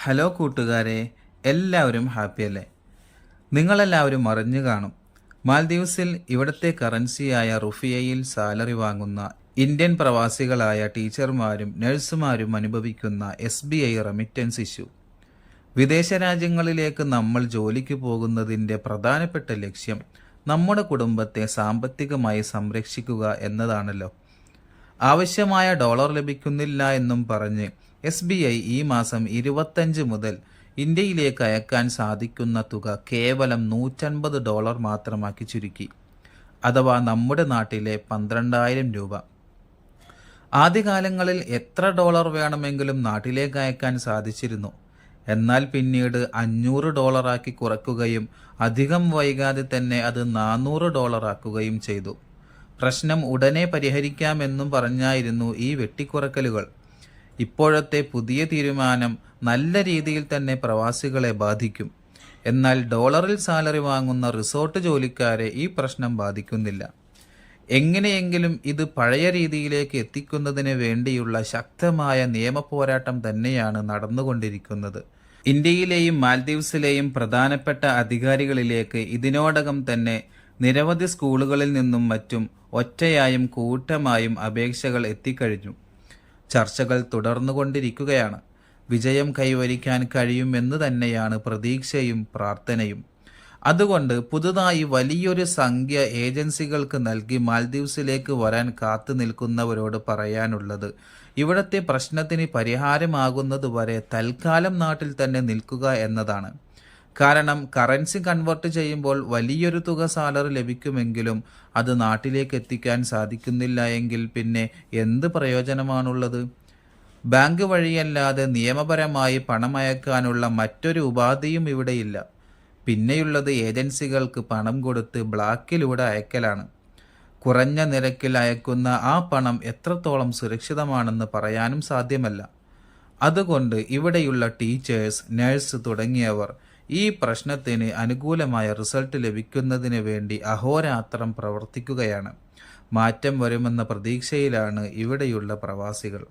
Hello കൂട്ടുകാരെ എല്ലാവരും ഹാപ്പിയല്ലേ നിങ്ങളെല്ലാവരും അറിഞ്ഞു കാണും. മാൽദീവ്സിൽ ഇവിടുത്തെ കറൻസിയായ റുഫിയയിൽ സാലറി വാങ്ങുന്ന ഇന്ത്യൻ പ്രവാസികളായ ടീച്ചർമാരും നഴ്സുമാരും അനുഭവിക്കുന്ന S B I remittance issue. വിദേശ രാജ്യങ്ങളിലേക്ക് നമ്മൾ ജോലിക്ക് പോകുന്നതിന്റെ പ്രധാനപ്പെട്ട ലക്ഷ്യം നമ്മുടെ കുടുംബത്തെ സാമ്പത്തികമായി സംരക്ഷിക്കുക എന്നതാണല്ലോ. ആവശ്യമായ ഡോളർ ലഭിക്കുന്നില്ല എന്നും പറഞ്ഞ് എസ് ബി ഐ ഈ മാസം ഇരുപത്തഞ്ച് മുതൽ ഇന്ത്യയിലേക്ക് അയക്കാൻ സാധിക്കുന്ന തുക കേവലം നൂറ്റൻപത് ഡോളർ മാത്രമാക്കി ചുരുക്കി അഥവാ നമ്മുടെ നാട്ടിലെ പന്ത്രണ്ടായിരം രൂപ. ആദ്യകാലങ്ങളിൽ എത്ര ഡോളർ വേണമെങ്കിലും നാട്ടിലേക്ക് അയക്കാൻ സാധിച്ചിരുന്നു. എന്നാൽ പിന്നീട് അഞ്ഞൂറ് ഡോളറാക്കി കുറയ്ക്കുകയും അധികം വൈകാതെ തന്നെ അത് നാനൂറ് ഡോളറാക്കുകയും ചെയ്തു. പ്രശ്നം ഉടനെ പരിഹരിക്കാമെന്നും പറഞ്ഞായിരുന്നു ഈ വെട്ടിക്കുറക്കലുകൾ ഇപ്പോഴത്തെ പുതിയ തീരുമാനം നല്ല രീതിയിൽ തന്നെ പ്രവാസികളെ ബാധിക്കും. എന്നാൽ ഡോളറിൽ സാലറി വാങ്ങുന്ന റിസോർട്ട് ജോലിക്കാരെ ഈ പ്രശ്നം ബാധിക്കുന്നില്ല. എങ്ങനെയെങ്കിലും ഇത് പഴയ രീതിയിലേക്ക് എത്തിക്കുന്നതിന് വേണ്ടിയുള്ള ശക്തമായ നിയമപോരാട്ടം തന്നെയാണ് നടന്നുകൊണ്ടിരിക്കുന്നത്. ഇന്ത്യയിലെയും മാൽദീവ്സിലെയും പ്രധാനപ്പെട്ട അധികാരികളിലേക്ക് ഇതിനോടകം തന്നെ നിരവധി സ്കൂളുകളിൽ നിന്നും മറ്റും ഒറ്റയായും കൂട്ടമായും അപേക്ഷകൾ എത്തിക്കഴിഞ്ഞു. ചർച്ചകൾ തുടർന്നുകൊണ്ടിരിക്കുകയാണ്. വിജയം കൈവരിക്കാൻ കഴിയുമെന്ന് തന്നെയാണ് പ്രതീക്ഷയും പ്രാർത്ഥനയും. അതുകൊണ്ട് പുതുതായി വലിയൊരു സംഖ്യ ഏജൻസികൾക്ക് നൽകി മാൽദീവ്സിലേക്ക് വരാൻ കാത്തു നിൽക്കുന്നവരോട് പറയാനുള്ളത് ഇവിടത്തെ പ്രശ്നത്തിന് പരിഹാരമാകുന്നതുവരെ തൽക്കാലം നാട്ടിൽ തന്നെ നിൽക്കുക എന്നതാണ്. കാരണം കറൻസി കൺവേർട്ട് ചെയ്യുമ്പോൾ വലിയൊരു തുക സാലറി ലഭിക്കുമെങ്കിലും അത് നാട്ടിലേക്ക് എത്തിക്കാൻ സാധിക്കുന്നില്ല എങ്കിൽ പിന്നെ എന്ത് പ്രയോജനമാണുള്ളത്? ബാങ്ക് വഴിയല്ലാതെ നിയമപരമായി പണം അയക്കാനുള്ള മറ്റൊരു ഉപാധിയും ഇവിടെയില്ല പിന്നെയുള്ളത് ഏജൻസികൾക്ക് പണം കൊടുത്ത് ബ്ലാക്കിലൂടെ അയക്കലാണ്. കുറഞ്ഞ നിരക്കിൽ അയക്കുന്ന ആ പണം എത്രത്തോളം സുരക്ഷിതമാണെന്ന് പറയാനും സാധ്യമല്ല. അതുകൊണ്ട് ഇവിടെയുള്ള ടീച്ചേഴ്സ് നഴ്സ് തുടങ്ങിയവർ ഈ പ്രശ്നത്തിന് അനുകൂലമായ റിസൾട്ട് ലഭിക്കുന്നതിന് വേണ്ടി അഹോരാത്രം പ്രവർത്തിക്കുകയാണ്. മാറ്റം വരുമെന്ന പ്രതീക്ഷയിലാണ് ഇവിടെയുള്ള പ്രവാസികൾ.